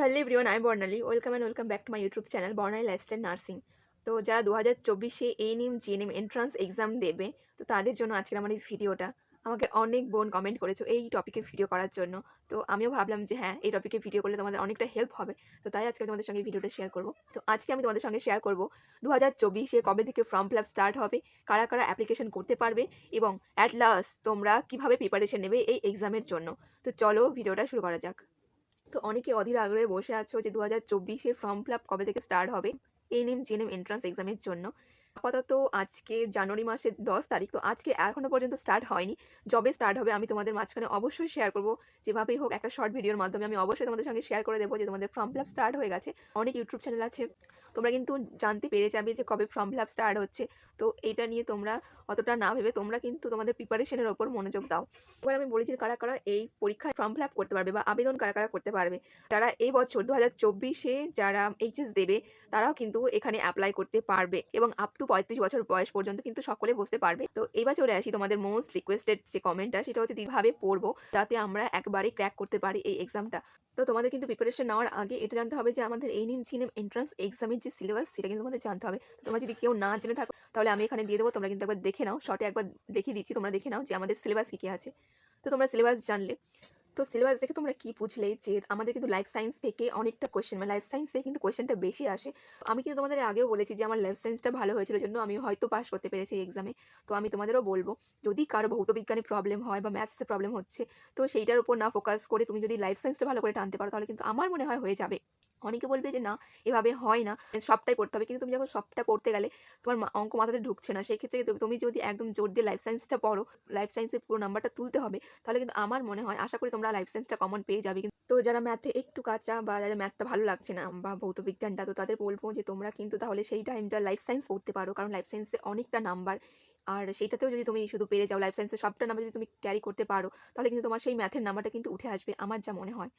Hello everyone I Barnali welcome and welcome back to my YouTube channel Barnali lifestyle nursing তো যারা দু হাজার চব্বিশে এএনএম জিএনএম এন্ট্রান্স এক্সাম দেবে, তো তাদের জন্য আজকের আমার এই ভিডিওটা। আমাকে অনেক বোন কমেন্ট করেছ এই টপিকে ভিডিও করার জন্য। তো আমিও ভাবলাম যে হ্যাঁ এই টপিকে ভিডিও করলে তোমাদের অনেকটা হেল্প হবে। তো তাই আজকে তোমাদের সঙ্গে ভিডিওটা শেয়ার করব। তো আজকে আমি তোমাদের সঙ্গে শেয়ার করব দু হাজার চব্বিশে কবে থেকে ফর্ম ফিল আপ স্টার্ট হবে, কারা কারা অ্যাপ্লিকেশন করতে পারবে এবং অ্যাট লাস্ট তোমরা কীভাবে প্রিপারেশন নেবে এই এক্সামের জন্য। তো চলো ভিডিওটা শুরু করা যাক। তো অনেকে অধীর আগ্রহে বসে আছো যে দু হাজার চব্বিশের ফর্ম ফিল আপ কবে থেকে স্টার্ট হবে? এনএম জিএনএম এন্ট্রান্স এক্সামের জন্য। আপাতত আজকে জানুয়ারি মাসের দশ তারিখ, তো আজকে এখনও পর্যন্ত স্টার্ট হয়নি। যবে স্টার্ট হবে আমি তোমাদের মাঝখানে অবশ্যই শেয়ার করব। যেভাবেই হোক একটা শর্ট ভিডিওর মাধ্যমে আমি অবশ্যই তোমাদের সঙ্গে শেয়ার করে দেবো যে তোমাদের ফর্ম ফিল স্টার্ট হয়ে গেছে। অনেক ইউটিউব চ্যানেল আছে। তোমরা কিন্তু জানতে পেরে যাবে যে কবে ফর্ম ফিল স্টার্ট হচ্ছে। তো এইটা নিয়ে তোমরা অতটা না ভেবে তোমরা কিন্তু তোমাদের প্রিপারেশনের ওপর মনোযোগ দাও। এবার আমি বলেছি কারা কারা এই পরীক্ষায় ফর্ম ফিল করতে পারবে বা আবেদন কারা কারা করতে পারবে। যারা এই বছর দু হাজার যারা এইচএস দেবে, তারাও কিন্তু এখানে অ্যাপ্লাই করতে পারবে। এবং আপ টু পঁয়ত্রিশ বছর বয়স পর্যন্ত কিন্তু সকলে বসতে পারবে। তো এবার চলে আসি তোমাদের মোস্ট রিকোয়েস্টেড যে কমেন্টটা সেটা হচ্ছে কীভাবে পড়ব যাতে আমরা একবারে ক্র্যাক করতে পারি এই এক্সামটা তো তোমাদের কিন্তু প্রিপারেশন নেওয়ার আগে এটা জানতে হবে যে আমাদের এই নিম চিনেম এন্ট্রান্স এক্সামের যে সিলেবাস সেটা কিন্তু তোমাদের জানতে হবে। তোমরা যদি কেউ না জেনে থাকো, তাহলে আমি এখানে দিয়ে দেবো, তোমরা কিন্তু একবার দেখে নাও। শর্টে একবার দেখিয়ে দিচ্ছি, তোমরা দেখে নাও যে আমাদের সিলেবাস কী কী আছে। তো তোমরা সিলেবাস জানলে। তো সিলেবাস দেখে তোমরা কি বুঝলে যে আমাদের কিন্তু লাইফ সায়েন্স থেকে অনেকটা কোয়েশ্চেন মানে লাইফ সায়েন্স থেকে কিন্তু কোয়েশ্চেনটা বেশি আসে। আমি কিন্তু তোমাদের আগেও বলেছি যে আমার লাইফ সায়েন্সটা ভালো হয়েছিল জন্য আমি হয়তো পাস করতে পেরেছি এই এক্সামে তো আমি তোমাদেরও বলব, যদি কারও ভৌত বিজ্ঞানে প্রবলেম হয় বা ম্যাথসে প্রবলেম হচ্ছে, তো সেইটার উপর না ফোকাস করে তুমি যদি লাইফ সায়েন্সটা ভালো করে টানতে পারো, তাহলে কিন্তু আমার মনে হয় হয়ে যাবে। অনেকে বলবে যে, না, এভাবে হয় না। সবটাই পড়তে হবে। কিন্তু তুমি যখন সবটা পড়তে গেলে, তোমার অঙ্ক মাথাতে ঢুকছে না। সেই ক্ষেত্রে তুমি- তুমি যদি একদম জোর দিয়ে লাইফ সায়েন্সটা পড়ো লাইফ সায়েন্সের পুরো নাম্বারটা তুলতে হবে, তাহলে কিন্তু আমার মনে হয়, আশা করি তোমরা লাইফ সায়েন্সটা কমন পেয়ে যাবে। কিন্তু তো যারা ম্যাথে একটু কাঁচা বা যাদের ম্যাথটা ভালো লাগছে না বা ভৌত বিজ্ঞানটা, তো তাদের বলব যে, তোমরা কিন্তু তাহলে সেই টাইমটা লাইফ সায়েন্স পড়তে পারো। কারণ লাইফ সায়েন্সে অনেকটা নাম্বার আর সেইটাতেও যদি তুমি শুধু পেরে যাও লাইফ সায়েন্সের সবটা নাম্বার যদি তুমি ক্যারি করতে পারো, তাহলে কিন্তু তোমার সেই ম্যাথের নাম্বারটা কিন্তু উঠে আসবে, আমার যা মনে হয়।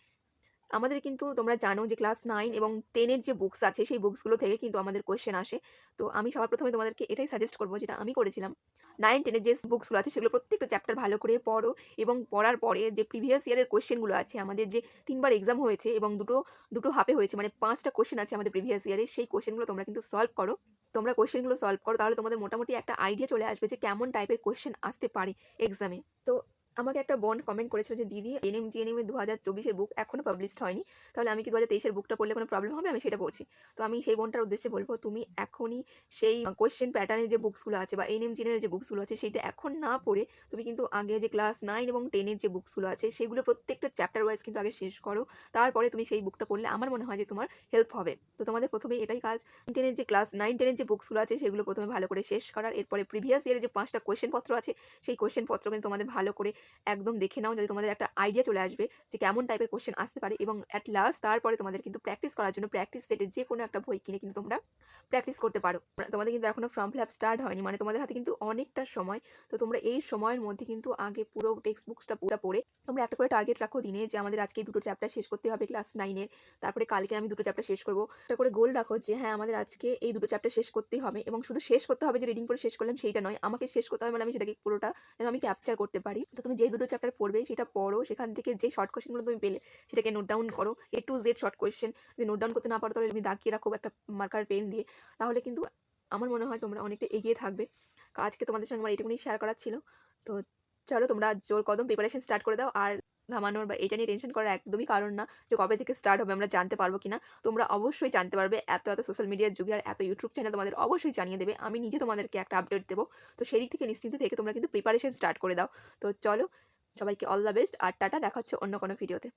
আমাদের কিন্তু তোমরা জানো যে ক্লাস নাইন এবং টেনের যে বুকস আছে, সেই বুকসগুলো থেকে কিন্তু আমাদের কোয়েশ্চেন আসে। তো আমি সবার প্রথমে তোমাদেরকে এটাই সাজেস্ট করব যেটা আমি করেছিলাম। নাইন টেনের যে বুকসগুলো আছে, সেগুলো প্রত্যেকটা চ্যাপ্টার ভালো করে পড়ো এবং পড়ার পরে যে প্রিভিয়াস ইয়ারের কোয়েশ্চেনগুলো আছে, আমাদের যে তিনবার এক্সাম হয়েছে এবং দুটো দুটো হাফে হয়েছে মানে পাঁচটা কোয়েশ্চেন আছে আমাদের প্রিভিয়াস ইয়ারে সেই কোয়েশ্চেনগুলো তোমরা কিন্তু সলভ করো। তোমরা কোয়েশ্চেনগুলো সলভ করো, তাহলে তোমাদের মোটামুটি একটা আইডিয়া চলে আসবে যে কেমন টাইপের কোয়েশ্চেন আসতে পারে এক্সামে তো আমাকে একটা বন্ড কমেন্ট করেছিল যে, দিদি, এনএম, জিএনএম এর দু হাজার চব্বিশের বুক এখনও পাবলিশড হয়নি। তাহলে আমি কি দু হাজার তেইশের বুকটা পড়লে কোনো প্রবলেম হবে? আমি সেটা পড়ছি। তো আমি সেই বনটার উদ্দেশ্যে বলব, তুমি এখনই সেই কোয়েশ্চেন প্যাটার্নের যে বুকসগুলো আছে বা এনএম জিএনের যে বুকসগুলো আছে, সেটা এখন না পড়ে তুমি কিন্তু আগে যে ক্লাস নাইন এবং টেনের যে বুকসগুলো আছে, সেগুলো প্রত্যেকটা চ্যাপ্টার ওয়াইজ কিন্তু আগে শেষ করো। তারপরে তুমি সেই বুকটা পড়লে আমার মনে হয় যে তোমার হেল্প হবে। তো তোমাদের প্রথমে এটাই কাজ। টেনের যে ক্লাস নাইন টেনের যে বুকসগুলো আছে, সেগুলো প্রথমে ভালো করে শেষ করার। এরপরে প্রিভিয়াস ইয়ারে যে পাঁচটা কোয়েশ্চেন পত্র আছে, সেই কোয়েশ্চেন পত্র কিন্তু তোমাদের ভালো করে একদম দেখে নাও যাতে তোমাদের একটা আইডিয়া চলে আসবে যে কেমন টাইপের কোশ্চেন আসতে পারে এবং অ্যাট লাস্ট তারপরে তোমাদের কিন্তু প্র্যাকটিস করার জন্য প্র্যাকটিস সেটে যে কোনো একটা বই কিনে কিন্তু তোমরা প্র্যাকটিস করতে পারো। তোমাদের কিন্তু এখনও ফর্ম ফিল স্টার্ট হয়নি মানে তোমাদের হাতে কিন্তু অনেকটা সময়। তো তোমরা এই সময়ের মধ্যে কিন্তু আগে পুরো টেক্সট বুকসটা পুরো পড়ে তোমরা একটা করে টার্গেট রাখো দিনে যে আমাদের আজকে দুটো চ্যাপ্টার শেষ করতে হবে ক্লাস নাইনের তারপরে কালকে আমি দুটো চ্যাপ্টার শেষ করব। একটা করে গোল রাখো যে হ্যাঁ আমাদের আজকে এই দুটো চ্যাপ্টার শেষ করতেই হবে এবং শুধু শেষ করতে হবে যে রিডিং করে শেষ করলাম সেইটা নয়, আমাকে শেষ করতে হবে মানে আমি সেটাকে পুরোটা যেন আমি ক্যাপচার করতে পারি। তো তুমি যে দুটো চ্যাপ্টার পড়বে, সেটা পড়ো। সেখান থেকে যে শর্ট কোয়েশ্চেনগুলো তুমি পেলে, সেটাকে নোট ডাউন করো। A to Z short question যদি নোট ডাউন করতে না পারো, তাহলে তুমি দাগিয়ে রাখো একটা মার্কার পেন দিয়ে, তাহলে কিন্তু আমার মনে হয় তোমরা অনেকটা এগিয়ে থাকবে। আজকে তোমাদের সঙ্গে আমার এটুকুনি শেয়ার করার ছিল। তো চলো তোমরা জোর কদম প্রিপারেশন স্টার্ট করে দাও। আর ঘামানোর বা এটা নিয়ে টেনশন করার একদমই কারণ না যে কবে থেকে স্টার্ট হবে, আমরা জানতে পারব কিনা। তোমরা অবশ্যই জানতে পারবে এত এত সোশ্যাল মিডিয়ার যুগে আর এত ইউটিউব চ্যানেল তোমাদের অবশ্যই জানিয়ে দেবে। আমি নিজে তোমাদেরকে একটা আপডেট দেবো। তো সেই দিক থেকে, নিশ্চিন্ত থেকে তোমরা কিন্তু প্রিপারেশন স্টার্ট করে দাও। তো চলো, সবাইকে অল দ্য বেস্ট আর টাটা দেখাচ্ছে অন্য কোনো ভিডিওতে